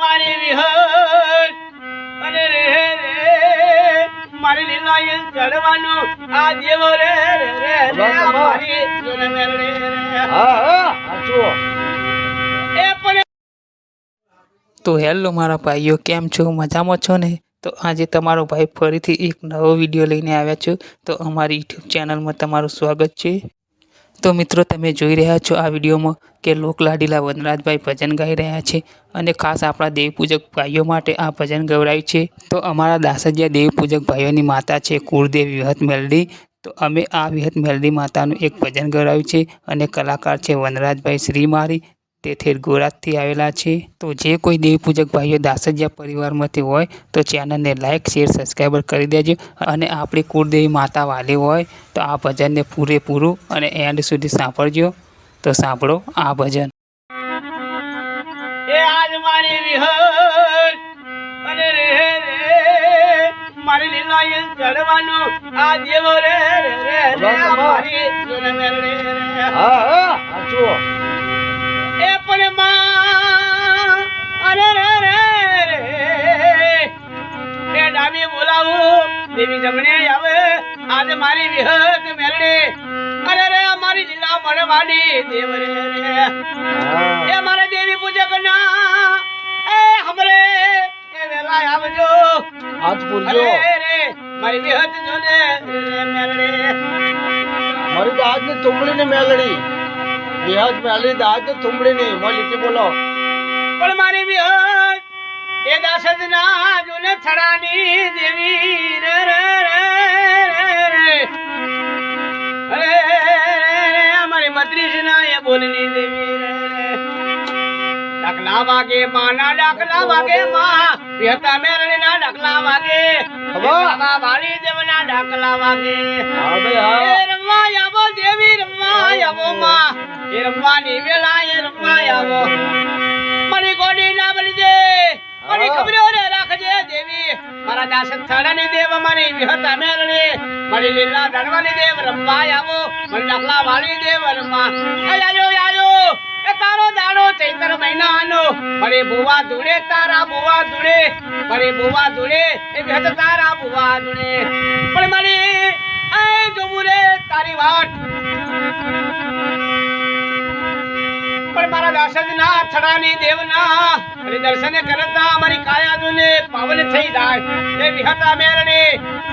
મારી વિહર અને રે રે મારી લીલાએ ચડવાનું આ દેવો રે રે રે રે મારી હા હા એ પણ તો હેલો મારા ભાઈઓ કેમ છો? મજામાં છો ને? તો આજે તમારો ભાઈ ફરીથી એક નવો વીડિયો લઈને આવ્યા છું. તો અમારી યુટ્યુબ ચેનલમાં તમારું સ્વાગત છે. તો મિત્રો, તમે જોઈ રહ્યા છો આ વિડીયોમાં કે લોકલાડીલા વનરાજભાઈ ભજન ગાઈ રહ્યા છે અને ખાસ આપણા દેવપૂજક ભાઈઓ માટે આ ભજન ગવરાય છે. તો અમારા દાસજીયા દેવપૂજક ભાઈઓની માતા છે કુળદેવ વિહત મેલડી. તો અમે આ વિહત મેલડી માતાનું એક ભજન ગવરાયું છે અને કલાકાર છે વનરાજભાઈ શ્રીમારી. તે થેર ગોરાતથી આવેલા છે. તો જે કોઈ દેવપૂજક ભાઈઓ દાસજીયા પરિવારમાંથી હોય તો ચેનલને લાઇક શેર સબસ્ક્રાઈબર કરી દેજો અને આપણી કુળદેવી માતા વાલી હોય તો આ ભજનને પૂરેપૂરું અને એન્ડ સુધી સાંભળજો. તો સાંભળો આ ભજન. મારી વિહર અને રે રે મારી લીલાએ ચડવાનું આ દેવો રે રે રે મારી હા હા જમણે આવે. આજે મારી વિહત મેલડી અરે રે મારી લીલા મળવાની દેવ રે એ મારા દેવી પૂજક ના. એ હમરે એ વેલા આવજો. આજ પૂરજો. અરે રે મારી વિહત જોને રે મેલડી મારી દાદની તુંબડી ની મેલડી. વિહત મેલડી દાદની તુંબડી ની મોય લીટી બોલો. પણ મારી વિહત એ દાસજ થડાની દેવી રે રે રે રે રે. રે રે અમારી મદ્રીસ એ બોલની દેવી રે રે. વાગે માના ડાકલા વાગે માં. વિહતા મેરણી ના વાગે. બાબા દેવના ડાકલા વાગે. હા ભાઈ રમવા આવો દેવી રમવા આવો માં. એ રમવાની વેળા એ રમવા આવો. મારી હા. રાખજે દેવી. મારા દાસ થાળાની દેવ મારી વિહતા મેરણી મારી લીલા ધણવાની દેવ રમવા આવો. મારી ડાકલા વાળી દેવ રમવા. આયો આયો. એ તારો દાડો ચૈતર મહિનાનો. મારી બુવા ધૂળે તારા બુવા ધૂળે. મારી બુવા ધૂળે એ વિહત તારા બુવા ધૂળે. પણ મારી આ જોવું રે તારી વાટ. પણ મારા દાસજ અથડાની દેવના અને દર્શન કરતા અમારી કાયાદુને પાવન થઈ જાય. એ વિહતા મેરણે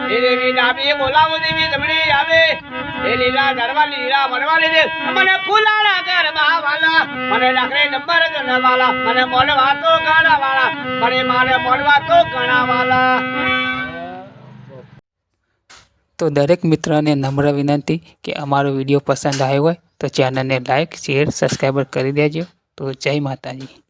એ દેવી ડાબી બોલાવો દેવી જમણી આવે. એ લીલા ધરવાની લીલા મરવાની દે મને ફૂલાળા ગરબા વાલા મને ડાકરે નંબર જન વાલા મને બોલવા તો ગાડા વાલા મને મારે બોલવા તો ગણા વાલા તો દરેક મિત્રને નમ્ર વિનંતી કે અમારો વીડિયો પસંદ આવ્યો હોય તો ચેનલને લાઇક શેર સબસ્ક્રાઈબર કરી દેજો. તો જય માતાજી.